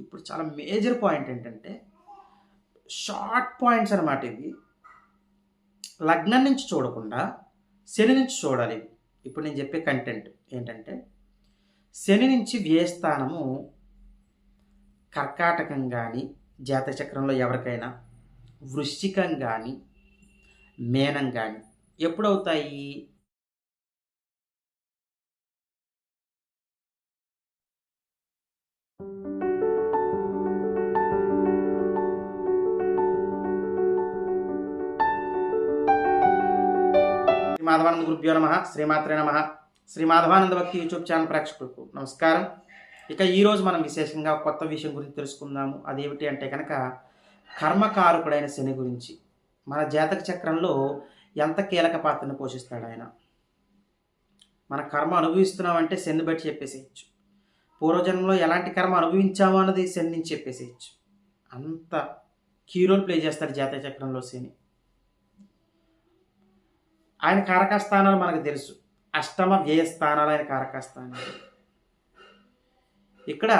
ఇప్పుడు చాలా major point ఏంటంటే షార్ట్ పాయింట్స్ అనమాట ఇవి. లగ్నం నుంచి చూడకుండా శని నుంచి చూడాలి. ఇప్పుడు నేను చెప్పే కంటెంట్ ఏంటంటే శని నుంచి వ్యయస్థానము కర్కాటకం కానీ జాతచక్రంలో ఎవరికైనా వృశ్చికం కానీ మేనం కానీ ఎప్పుడవుతాయి? మాధవానంద గురుభ్యో నమ శ్రీమాత్రే నమ శ్రీ మాధవానంద భక్తి యూట్యూబ్ ఛానల్ ప్రేక్షకులకు నమస్కారం. ఇక ఈరోజు మనం విశేషంగా కొత్త విషయం గురించి తెలుసుకుందాము. అదేమిటి అంటే కనుక కర్మకారకుడైన శని గురించి. మన జాతక చక్రంలో ఎంత కీలక పాత్రను పోషిస్తాడు ఆయన? మన కర్మ అనుభవిస్తున్నామంటే శని బట్టి చెప్పేసేయచ్చు. పూర్వజన్మలో ఎలాంటి కర్మ అనుభవించాము అన్నది శని నుంచి చెప్పేసేయచ్చు. అంత కీ రోల్ ప్లే చేస్తాడు జాతక చక్రంలో శని. ఆయన కారక స్థానాలు మనకు తెలుసు. అష్టమ వ్యయ స్థానాలు ఆయన కారకస్థానాలు. ఇక్కడ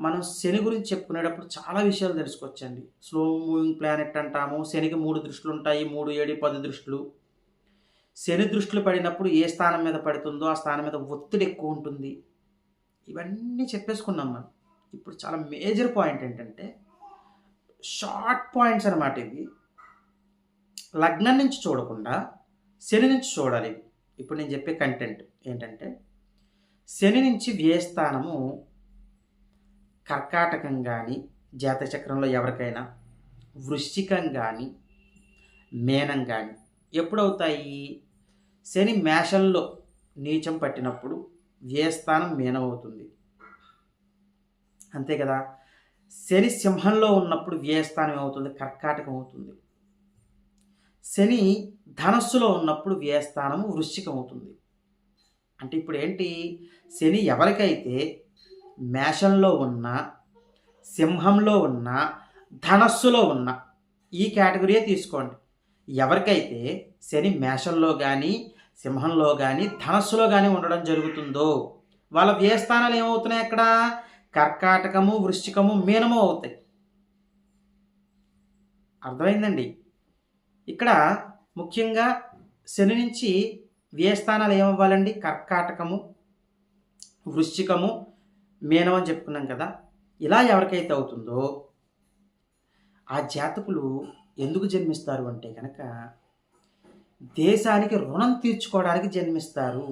మనం శని గురించి చెప్పుకునేటప్పుడు చాలా విషయాలు తెలుసుకోవచ్చండి. స్లో మూవింగ్ ప్లానెట్ అంటాము. శనికి మూడు దృష్టిలు ఉంటాయి. మూడు ఏడు పది దృష్టిలు. శని దృష్టిలు పడినప్పుడు ఏ స్థానం మీద పడుతుందో ఆ స్థానం మీద ఒత్తిడి ఎక్కువ ఉంటుంది. ఇవన్నీ చెప్పేసుకున్నాం మనం. ఇప్పుడు చాలా మేజర్ పాయింట్ ఏంటంటే షార్ట్ పాయింట్స్ అనమాట ఇవి. లగ్నం నుంచి చూడకుండా శని నుంచి చూడాలి. ఇప్పుడు నేను చెప్పే కంటెంట్ ఏంటంటే శని నుంచి వ్యయస్థానము కర్కాటకం కానీ జాతచక్రంలో ఎవరికైనా వృశ్చికం కానీ మేనం కానీ ఎప్పుడవుతాయి? శని మేషంలో నీచం పట్టినప్పుడు వ్యయస్థానం మేనం అవుతుంది అంతే కదా? శని సింహంలో ఉన్నప్పుడు వ్యయస్థానం ఏమవుతుంది? కర్కాటకం అవుతుంది. శని ధనస్సులో ఉన్నప్పుడు వ్యయస్థానము వృశ్చికం అవుతుంది అంటే ఇప్పుడు ఏంటి శని ఎవరికైతే మేషంలో ఉన్న సింహంలో ఉన్న ధనస్సులో ఉన్న ఈ కేటగిరీయే తీసుకోండి. ఎవరికైతే శని మేషంలో కానీ సింహంలో కానీ ధనస్సులో కానీ ఉండడం జరుగుతుందో వాళ్ళ వ్యయస్థానాలు ఏమవుతున్నాయి అక్కడ? కర్కాటకము వృశ్చికము మీనము అవుతాయి. అర్థమైందండి? ఇక్కడ ముఖ్యంగా శని నుంచి వ్యయస్థానాలు ఏమవ్వాలండి? కర్కాటకము వృశ్చికము మేనం అని చెప్పుకున్నాం కదా. ఇలా ఎవరికైతే అవుతుందో ఆ జాతకులు ఎందుకు జన్మిస్తారు అంటే కనుక దేశానికి రుణం తీర్చుకోవడానికి జన్మిస్తారు.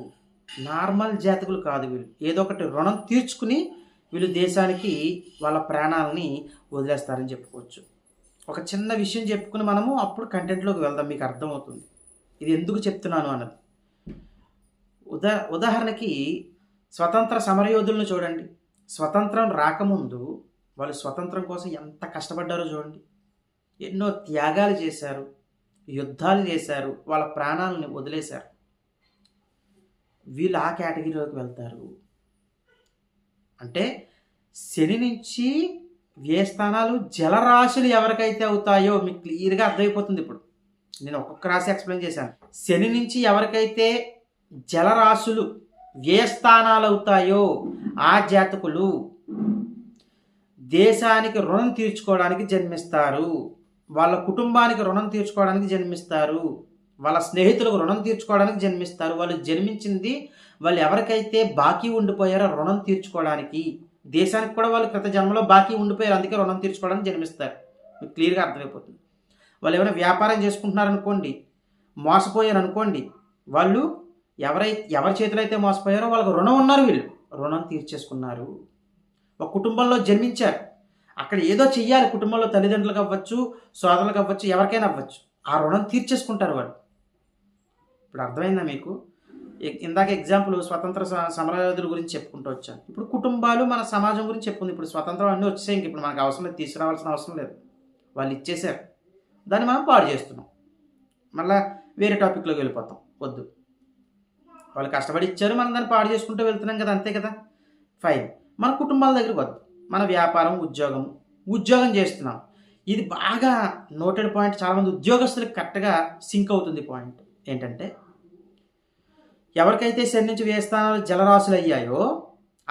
నార్మల్ జాతకులు కాదు వీళ్ళు. ఏదో ఒకటి రుణం తీర్చుకుని వీళ్ళు దేశానికి వాళ్ళ ప్రాణాలని వదిలేస్తారని చెప్పుకోవచ్చు. ఒక చిన్న విషయం చెప్పుకుని మనము అప్పుడు కంటెంట్లోకి వెళ్దాం మీకు అర్థమవుతుంది. ఇది ఎందుకు చెప్తున్నాను అన్నది. ఉదా ఉదాహరణకి స్వతంత్ర సమరయోధులను చూడండి. స్వతంత్రం రాకముందు వాళ్ళు స్వతంత్రం కోసం ఎంత కష్టపడ్డారో చూడండి. ఎన్నో త్యాగాలు చేశారు యుద్ధాలు చేశారు వాళ్ళ ప్రాణాలను వదిలేశారు. వీళ్ళు ఆ కేటగిరీలోకి వెళ్తారు. అంటే శని నుంచి ఏ స్థానాలు జలరాశులు ఎవరికైతే అవుతాయో మీకు క్లియర్గా అర్థమైపోతుంది ఇప్పుడు. నేను ఒక్కొక్క రాశి ఎక్స్ప్లెయిన్ చేశాను. శని నుంచి ఎవరికైతే జలరాశులు ఏ స్థానాలు అవుతాయో ఆ జాతకులు దేశానికి రుణం తీర్చుకోవడానికి జన్మిస్తారు. వాళ్ళ కుటుంబానికి రుణం తీర్చుకోవడానికి జన్మిస్తారు. వాళ్ళ స్నేహితులకు రుణం తీర్చుకోవడానికి జన్మిస్తారు. వాళ్ళు జన్మించింది వాళ్ళు ఎవరికైతే బాకీ ఉండిపోయారో రుణం తీర్చుకోవడానికి. దేశానికి కూడా వాళ్ళు క్రిత జన్మలో బాకీ ఉండిపోయారు. అందుకే రుణం తీర్చుకోవడానికి జన్మిస్తారు. మీకు క్లియర్గా అర్థమైపోతుంది. వాళ్ళు ఏమైనా వ్యాపారం చేసుకుంటున్నారనుకోండి మోసపోయారు అనుకోండి వాళ్ళు ఎవరై ఎవరి చేతిలో అయితే మోసపోయారో వాళ్ళకి రుణం ఉన్నారు వీళ్ళు. రుణం తీర్చేసుకున్నారు. ఒక కుటుంబంలో జన్మించారు. అక్కడ ఏదో చెయ్యాలి. కుటుంబంలో తల్లిదండ్రులకు అవ్వచ్చు సోదరులకు అవ్వచ్చు ఎవరికైనా అవ్వచ్చు. ఆ రుణం తీర్చేసుకుంటారు వాళ్ళు. ఇప్పుడు అర్థమైందా మీకు? ఇందాక ఎగ్జాంపుల్ స్వతంత్ర సమరయోధుల గురించి చెప్పుకుంటూ వచ్చాను. ఇప్పుడు కుటుంబాలు మన సమాజం గురించి చెప్పుకుంది. ఇప్పుడు స్వతంత్రం అన్నీ వచ్చేసాయి. ఇంక ఇప్పుడు మనకు అవసరం లేదు తీసుకురావాల్సిన అవసరం లేదు. వాళ్ళు ఇచ్చేసారు. దాన్ని మనం పాడు చేస్తున్నాం. మళ్ళా వేరే టాపిక్లోకి వెళ్ళిపోతాం. వద్దు. వాళ్ళు కష్టపడి ఇచ్చారు. మనం దాన్ని పాడు చేసుకుంటూ వెళ్తున్నాం కదా. అంతే కదా? ఫైన్ మన కుటుంబాల దగ్గరికి వద్దు. మన వ్యాపారం ఉద్యోగం ఉద్యోగం చేస్తున్నాం. ఇది బాగా నోటెడ్ పాయింట్. చాలామంది ఉద్యోగస్తులకు కరెక్ట్గా సింక్ అవుతుంది పాయింట్. ఏంటంటే ఎవరికైతే శని నుంచి వేస్థానాలు జలరాశులు అయ్యాయో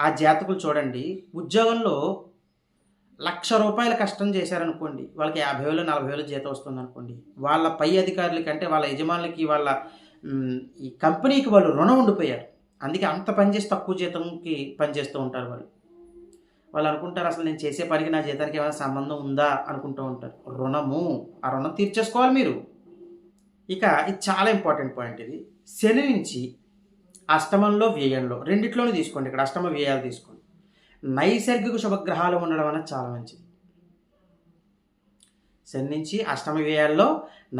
ఆ జాతకులు చూడండి ఉద్యోగంలో లక్ష రూపాయల కష్టం చేశారనుకోండి వాళ్ళకి యాభై వేలు నలభై వేలు జీతం వస్తుంది అనుకోండి వాళ్ళ పై అధికారులకి అంటే వాళ్ళ యజమానులకి వాళ్ళ ఈ కంపెనీకి వాళ్ళు రుణం ఉండిపోయారు. అందుకే అంత పనిచేసి తక్కువ జీతంకి పనిచేస్తూ ఉంటారు వాళ్ళు. వాళ్ళు అనుకుంటారు అసలు నేను చేసే పనికి నా జీతానికి ఏమైనా సంబంధం ఉందా? అనుకుంటూ ఉంటారు. రుణము ఆ రుణం తీర్చేసుకోవాలి మీరు. ఇక ఇది చాలా ఇంపార్టెంట్ పాయింట్ ఇది. శని నుంచి అష్టమంలో వ్యయంలో. రెండిట్లోనే తీసుకోండి ఇక్కడ అష్టమ వ్యయాలు తీసుకోండి. నైసర్గిక శుభగ్రహాలు ఉండడం అనేది చాలా మంచిది. శని నుంచి అష్టమ వ్యయాల్లో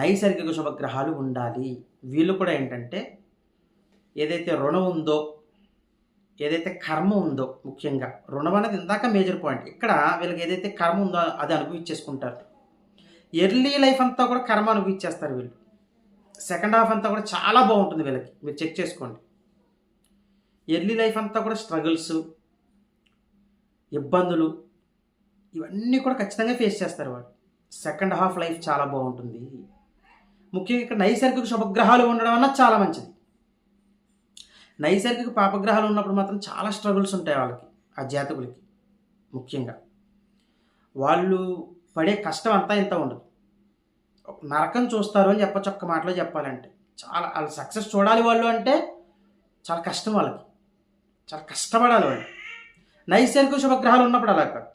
నైసర్గిక శుభగ్రహాలు ఉండాలి. వీళ్ళు కూడా ఏంటంటే ఏదైతే రుణం ఉందో ఏదైతే కర్మ ఉందో ముఖ్యంగా రుణం అనేది ఇందాక మేజర్ పాయింట్. ఇక్కడ వీళ్ళకి ఏదైతే కర్మ ఉందో అది అనుభవించేసుకుంటారు. ఎర్లీ లైఫ్ అంతా కూడా కర్మ అనుభవించేస్తారు వీళ్ళు. సెకండ్ హాఫ్ అంతా కూడా చాలా బాగుంటుంది వీళ్ళకి. మీరు చెక్ చేసుకోండి. ఎర్లీ లైఫ్ అంతా కూడా స్ట్రగుల్స్ ఇబ్బందులు ఇవన్నీ కూడా ఖచ్చితంగా ఫేస్ చేస్తారు వాళ్ళు. సెకండ్ హాఫ్ లైఫ్ చాలా బాగుంటుంది. ముఖ్యంగా ఇక్కడ నైసర్గిక శుభగ్రహాలు ఉండడం అన్న చాలా మంచిది. నైసర్గిక పాపగ్రహాలు ఉన్నప్పుడు మాత్రం చాలా స్ట్రగుల్స్ ఉంటాయి వాళ్ళకి ఆ జాతకులకి ముఖ్యంగా. వాళ్ళు పడే కష్టం అంతా ఇంత ఉండదు. నరకం చూస్తారు అని చెప్పచ్చు ఒక్క మాటలో చెప్పాలంటే. చాలా వాళ్ళు సక్సెస్ చూడాలి వాళ్ళు అంటే చాలా కష్టం వాళ్ళకి. చాలా కష్టపడాలి వాళ్ళు నైశానిక శుభగ్రహాలు ఉన్నప్పుడు అలా కాదు.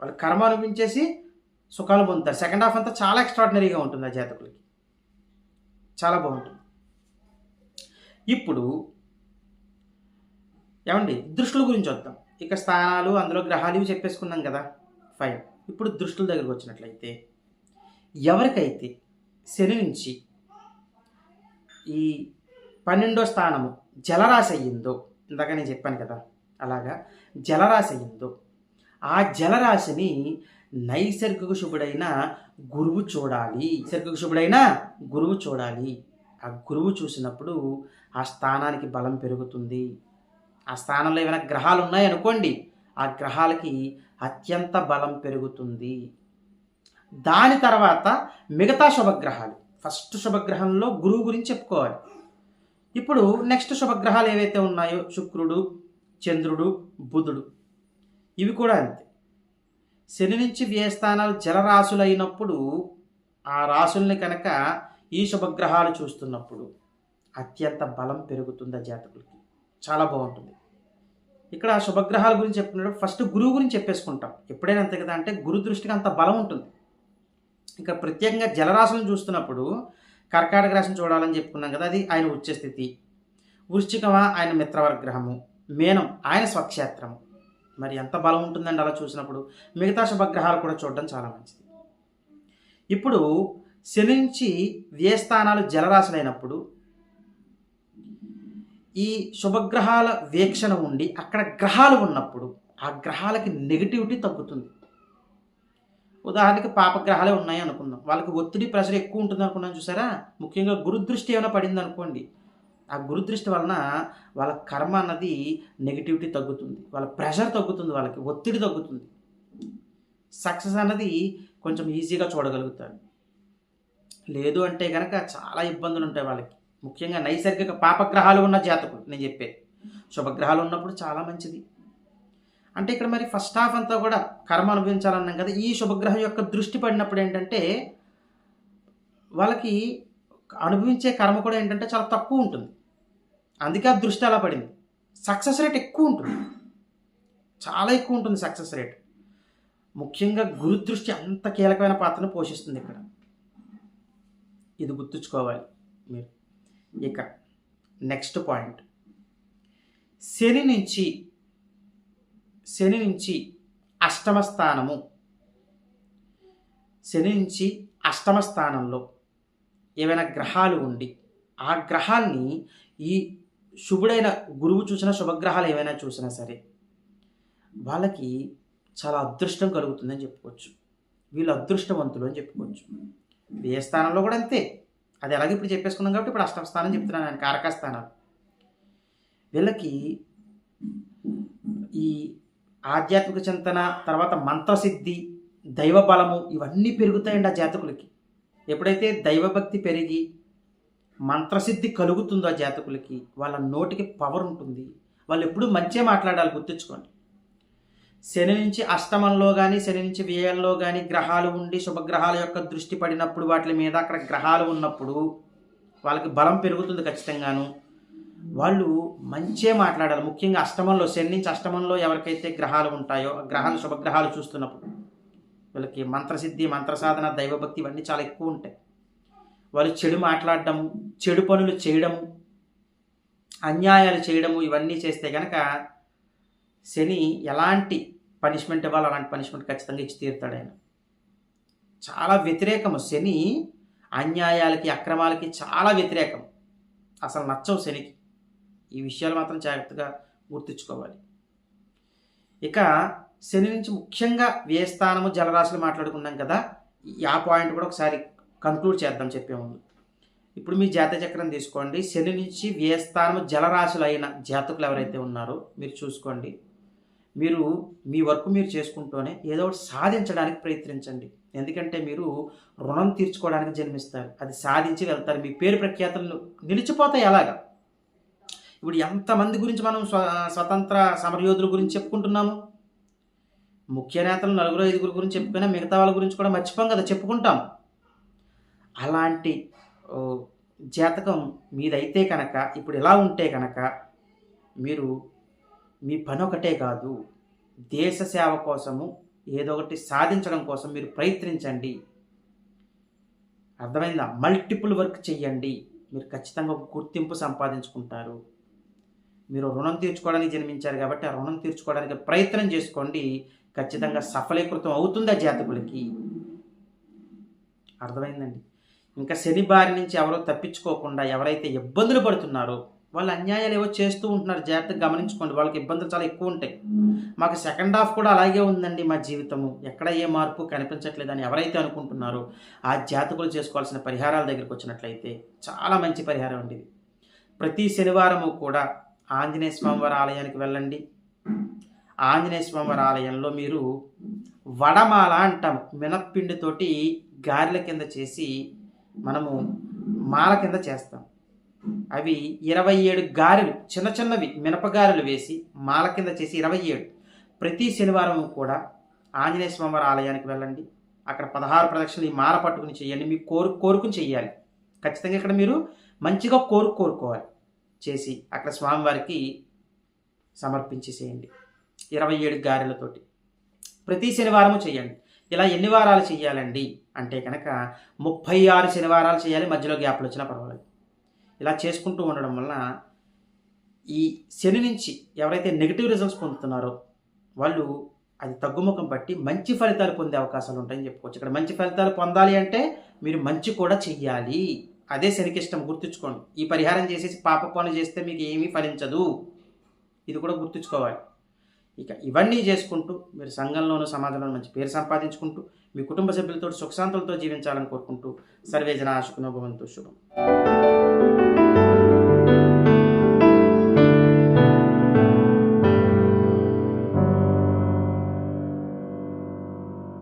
వాళ్ళు కర్మ అనిపించేసి సుఖాలు పొందుతారు. సెకండ్ హాఫ్ అంతా చాలా ఎక్స్ట్రాడినరీగా ఉంటుంది ఆ జాతకులకి. చాలా బాగుంటుంది. ఇప్పుడు ఏమండి? దృష్టుల గురించి వద్దాం. ఇక స్థానాలు అందులో గ్రహాలు ఇవి చెప్పేసుకున్నాం కదా. ఫైన్ ఇప్పుడు దృష్టుల దగ్గరకు వచ్చినట్లయితే ఎవరికైతే శని నుంచి ఈ పన్నెండో స్థానము జలరాశి అయ్యిందో ఇందాక నేను చెప్పాను కదా అలాగా? జలరాశి ఎందు. ఆ జలరాశిని నైసర్గిక శుభుడైన గురువు చూడాలి. నైసర్గిక శుభుడైన గురువు చూడాలి. ఆ గురువు చూసినప్పుడు ఆ స్థానానికి బలం పెరుగుతుంది. ఆ స్థానంలో ఏమైనా గ్రహాలు ఉన్నాయనుకోండి ఆ గ్రహాలకి అత్యంత బలం పెరుగుతుంది. దాని తర్వాత మిగతా శుభగ్రహాలు. ఫస్ట్ శుభగ్రహంలో గురువు గురించి చెప్పుకోవాలి. ఇప్పుడు నెక్స్ట్ శుభగ్రహాలు ఏవైతే ఉన్నాయో శుక్రుడు చంద్రుడు బుధుడు ఇవి కూడా అంతే. శని నుంచి వ్యయస్థానాలు జలరాశులైనప్పుడు ఆ రాశుల్ని కనుక ఈ శుభగ్రహాలు చూస్తున్నప్పుడు అత్యంత బలం పెరుగుతుంది ఆ జాతకులకి. చాలా బాగుంటుంది. ఇక్కడ ఆ శుభగ్రహాల గురించి చెప్పుకున్నప్పుడు ఫస్ట్ గురువు గురించి చెప్పేసుకుంటాం. ఎప్పుడైనా అంతే కదా అంటే గురు దృష్టికి అంత బలం ఉంటుంది. ఇంకా ప్రత్యేకంగా జలరాశులను చూస్తున్నప్పుడు కర్కాటక రాశిని చూడాలని చెప్పుకున్నాం కదా అది ఆయన ఉచ్చ స్థితి వృశ్చికమా ఆయన మిత్రవర్గ్రహము. మేనం ఆయన స్వక్షేత్రము. మరి ఎంత బలం ఉంటుందండి అలా చూసినప్పుడు. మిగతా శుభగ్రహాలు కూడా చూడడం చాలా మంచిది. ఇప్పుడు శని నుంచి వ్యయస్థానాలు జలరాశులైనప్పుడు ఈ శుభగ్రహాల వీక్షణ ఉండి అక్కడ గ్రహాలు ఉన్నప్పుడు ఆ గ్రహాలకి నెగిటివిటీ తగ్గుతుంది. ఉదాహరణకి పాపగ్రహాలే ఉన్నాయి అనుకుందాం. వాళ్ళకి ఒత్తిడి ప్రెషర్ ఎక్కువ ఉంటుంది అనుకున్నాం చూసారా? ముఖ్యంగా గురుదృష్టి ఏమైనా పడింది అనుకోండి. ఆ గురుదృష్టి వలన వాళ్ళ కర్మ అన్నది నెగిటివిటీ తగ్గుతుంది. వాళ్ళ ప్రెషర్ తగ్గుతుంది వాళ్ళకి ఒత్తిడి తగ్గుతుంది. సక్సెస్ అన్నది కొంచెం ఈజీగా చూడగలుగుతారు లేదు అంటే కనుక చాలా ఇబ్బందులు ఉంటాయి వాళ్ళకి. ముఖ్యంగా నైసర్గిక పాపగ్రహాలు ఉన్న జాతకులు నేను చెప్పేది. శుభగ్రహాలు ఉన్నప్పుడు చాలా మంచిది. అంటే ఇక్కడ మరి ఫస్ట్ హాఫ్ అంతా కూడా కర్మ అనుభవించాలన్నాం కదా. ఈ శుభగ్రహం యొక్క దృష్టి పడినప్పుడు ఏంటంటే వాళ్ళకి అనుభవించే కర్మ కూడా ఏంటంటే చాలా తక్కువ ఉంటుంది. అందుకే ఆ దృష్టి అలా పడింది. సక్సెస్ రేట్ ఎక్కువ ఉంటుంది. చాలా ఎక్కువ ఉంటుంది సక్సెస్ రేట్ ముఖ్యంగా గురుదృష్టి అంత కీలకమైన పాత్రను పోషిస్తుంది ఇక్కడ. ఇది గుర్తుంచుకోవాలి మీరు. ఇక నెక్స్ట్ పాయింట్ శని నుంచి శని నుంచి అష్టమ స్థానము. శని నుంచి అష్టమ స్థానంలో ఏవైనా గ్రహాలు ఉండి ఆ గ్రహాల్ని ఈ శుభుడైన గురువు చూసిన శుభగ్రహాలు ఏవైనా చూసినా సరే వాళ్ళకి చాలా అదృష్టం కలుగుతుందని చెప్పుకోవచ్చు. వీళ్ళు అదృష్టవంతులు అని చెప్పుకోవచ్చు. ఏ స్థానంలో కూడా అంతే. అది అలాగే ఇప్పుడు చెప్పేసుకున్నాం కాబట్టి ఇప్పుడు అష్టమ స్థానం చెప్తున్నాను నేను కారక స్థానాలు. వీళ్ళకి ఈ ఆధ్యాత్మిక చింతన తర్వాత మంత్రసిద్ధి దైవ బలము ఇవన్నీ పెరుగుతాయండి ఆ జాతకులకి. ఎప్పుడైతే దైవభక్తి పెరిగి మంత్రసిద్ధి కలుగుతుందో ఆ జాతకులకి వాళ్ళ నోటికి పవర్ ఉంటుంది. వాళ్ళు ఎప్పుడూ మంచిగా మాట్లాడాలి గుర్తుంచుకోండి. శని నుంచి అష్టమంలో కానీ శని నుంచి వ్యయంలో కానీ గ్రహాలు ఉండి శుభగ్రహాల యొక్క దృష్టి పడినప్పుడు వాటి మీద అక్కడ గ్రహాలు ఉన్నప్పుడు వాళ్ళకి బలం పెరుగుతుంది ఖచ్చితంగాను. వాళ్ళు మంచే మాట్లాడాలి. ముఖ్యంగా అష్టమంలో శని నుంచి అష్టమంలో ఎవరికైతే గ్రహాలు ఉంటాయో ఆ గ్రహాలు శుభగ్రహాలు చూస్తున్నప్పుడు వీళ్ళకి మంత్రసిద్ధి మంత్రసాధన దైవభక్తి ఇవన్నీ చాలా ఎక్కువ ఉంటాయి. వాళ్ళు చెడు మాట్లాడడము చెడు పనులు చేయడము అన్యాయాలు చేయడము ఇవన్నీ చేస్తే కనుక శని ఎలాంటి పనిష్మెంట్ ఇవ్వాలి అలాంటి పనిష్మెంట్ ఖచ్చితంగా ఇచ్చి తీరుతాడు ఆయన. చాలా వ్యతిరేకము. శని అన్యాయాలకి అక్రమాలకి చాలా వ్యతిరేకం అసలు నచ్చవు శనికి. ఈ విషయాలు మాత్రం జాగ్రత్తగా గుర్తించుకోవాలి. ఇక శని నుంచి ముఖ్యంగా వ్యయస్థానము జలరాశులు మాట్లాడుకున్నాం కదా ఈ- ఆ పాయింట్ కూడా ఒకసారి కంక్లూడ్ చేద్దాం చెప్పే ముందు. ఇప్పుడు మీ జాత చక్రం తీసుకోండి. శని నుంచి వ్యయస్థానము జలరాశులు అయిన జాతకులు ఎవరైతే ఉన్నారో మీరు చూసుకోండి. మీరు మీ వర్క్ మీరు చేసుకుంటూనే ఏదో ఒకటి సాధించడానికి ప్రయత్నించండి. ఎందుకంటే మీరు రుణం తీర్చుకోవడానికి జన్మిస్తారు. అది సాధించి వెళ్తారు. మీ పేరు ప్రఖ్యాతలు నిలిచిపోతాయి అలాగా. ఇప్పుడు ఎంతమంది గురించి మనం స్వ స్వతంత్ర సమరయోధుల గురించి చెప్పుకుంటున్నాము? ముఖ్య నేతలు నలుగురు ఐదుగురు గురించి చెప్పుకున్నా మిగతా వాళ్ళ గురించి కూడా మర్చిపోం కదా చెప్పుకుంటాం. అలాంటి జాతకం మీదైతే కనుక ఇప్పుడు ఇలా ఉంటే కనుక మీరు మీ పని ఒకటే కాదు దేశ సేవ కోసము ఏదో ఒకటి సాధించడం కోసం మీరు ప్రయత్నించండి. అర్థమైందా? మల్టిపుల్ వర్క్ చెయ్యండి. మీరు ఖచ్చితంగా ఒక గుర్తింపు సంపాదించుకుంటారు. మీరు రుణం తీర్చుకోవడానికి జన్మించారు కాబట్టి ఆ రుణం తీర్చుకోవడానికి ప్రయత్నం చేసుకోండి. ఖచ్చితంగా సఫలీకృతం అవుతుంది ఆ జాతకులకి? అర్థమైందండి. ఇంకా శని బారి నుంచి ఎవరో తప్పించుకోకుండా ఎవరైతే ఇబ్బందులు పడుతున్నారో వాళ్ళు అన్యాయాలు ఏవో చేస్తూ ఉంటున్నారు. జాగ్రత్తగా గమనించుకోండి. వాళ్ళకి ఇబ్బందులు చాలా ఎక్కువ ఉంటాయి. మాకు సెకండ్ హాఫ్ కూడా అలాగే ఉందండి మా జీవితము. ఎక్కడ ఏ మార్పు కనిపించట్లేదని ఎవరైతే అనుకుంటున్నారో ఆ జాతకులు చేసుకోవాల్సిన పరిహారాల దగ్గరికి వచ్చినట్లయితే చాలా మంచి పరిహారం అండి ఇది. ప్రతి శనివారము కూడా ఆంజనేయ స్వామివారి ఆలయానికి వెళ్ళండి. ఆంజనేయ స్వామివారి ఆలయంలో మీరు వడమాల అంటాం మినప్పిండితోటి గారెల కింద చేసి మనము మాల కింద చేస్తాం. అవి ఇరవై ఏడు గారెలు చిన్న చిన్నవి మినపగారెలు వేసి మాల కింద చేసి ఇరవై ఏడు. ప్రతి శనివారం కూడా ఆంజనేయ స్వామివారి ఆలయానికి వెళ్ళండి. అక్కడ పదహారు ప్రదక్షిణలు ఈ మాల పట్టుకుని చేయండి. మీ కోరు కోరుకుని చెయ్యాలి. ఖచ్చితంగా ఇక్కడ మీరు మంచిగా కోరు కోరుకోవాలి. చేసి అక్కడ స్వామివారికి సమర్పించేసేయండి. ఇరవై ఏడు గారెలతోటి. ప్రతి శనివారము చేయండి. ఇలా ఎన్ని వారాలు చేయాలండి? అంటే కనుక ముప్పై ఆరు శనివారాలు చేయాలి మధ్యలో గ్యాప్లు వచ్చినా పర్వాలేదు. ఇలా చేసుకుంటూ ఉండడం వలన ఈ శని నుంచి ఎవరైతే నెగిటివ్ రిజల్ట్స్ పొందుతున్నారో వాళ్ళు అది తగ్గుముఖం బట్టి మంచి ఫలితాలు పొందే అవకాశాలు ఉంటాయని చెప్పుకోవచ్చు. ఇక్కడ మంచి ఫలితాలు పొందాలి అంటే మీరు మంచి కూడా చెయ్యాలి. అదే శనికిష్టం గుర్తుంచుకోండి. ఈ పరిహారం చేసేసి పాప పనులు చేస్తే మీకు ఏమీ ఫలించదు. ఇది కూడా గుర్తుంచుకోవాలి. ఇక ఇవన్నీ చేసుకుంటూ మీరు సంఘంలోనూ సమాజంలోనూ మంచి పేరు సంపాదించుకుంటూ మీ కుటుంబ సభ్యులతో సుఖశాంతులతో జీవించాలని కోరుకుంటూ సర్వేజన ఆశకునోభవంతో శుభం.